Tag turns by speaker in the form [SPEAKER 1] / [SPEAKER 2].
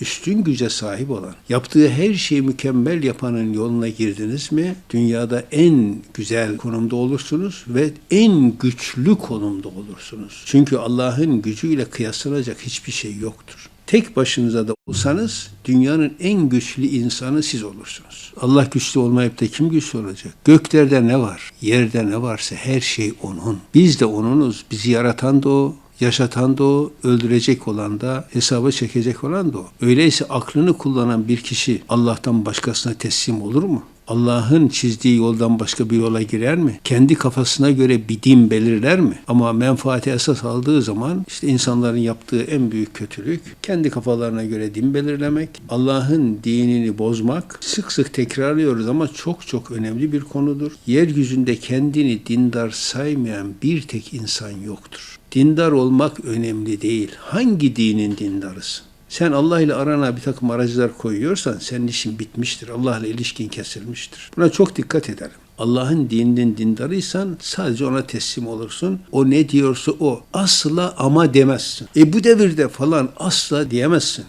[SPEAKER 1] üstün güce sahip olan, yaptığı her şeyi mükemmel yapanın yoluna girdiniz mi, dünyada en güzel konumda olursunuz ve en güçlü konumda olursunuz. Çünkü Allah'ın gücüyle kıyaslanacak hiçbir şey yoktur. Tek başınıza da olsanız dünyanın en güçlü insanı siz olursunuz. Allah güçlü olmayıp da kim güçlü olacak? Göklerde ne var? Yerde ne varsa her şey onun. Biz de onunuz. Bizi yaratan da o, yaşatan da o, öldürecek olan da, hesaba çekecek olan da o. Öyleyse aklını kullanan bir kişi Allah'tan başkasına teslim olur mu? Allah'ın çizdiği yoldan başka bir yola girer mi? Kendi kafasına göre bir din belirler mi? Ama menfaati esas aldığı zaman işte insanların yaptığı en büyük kötülük kendi kafalarına göre din belirlemek, Allah'ın dinini bozmak. Sık sık tekrarlıyoruz ama çok çok önemli bir konudur. Yeryüzünde kendini dindar saymayan bir tek insan yoktur. Dindar olmak önemli değil. Hangi dinin dindarısın? Sen Allah ile arana bir takım aracılar koyuyorsan senin işin bitmiştir. Allah ile ilişkin kesilmiştir. Buna çok dikkat edelim. Allah'ın dininin dindarıysan sadece ona teslim olursun. O ne diyorsa o. Asla ama demezsin. E bu devirde falan asla diyemezsin.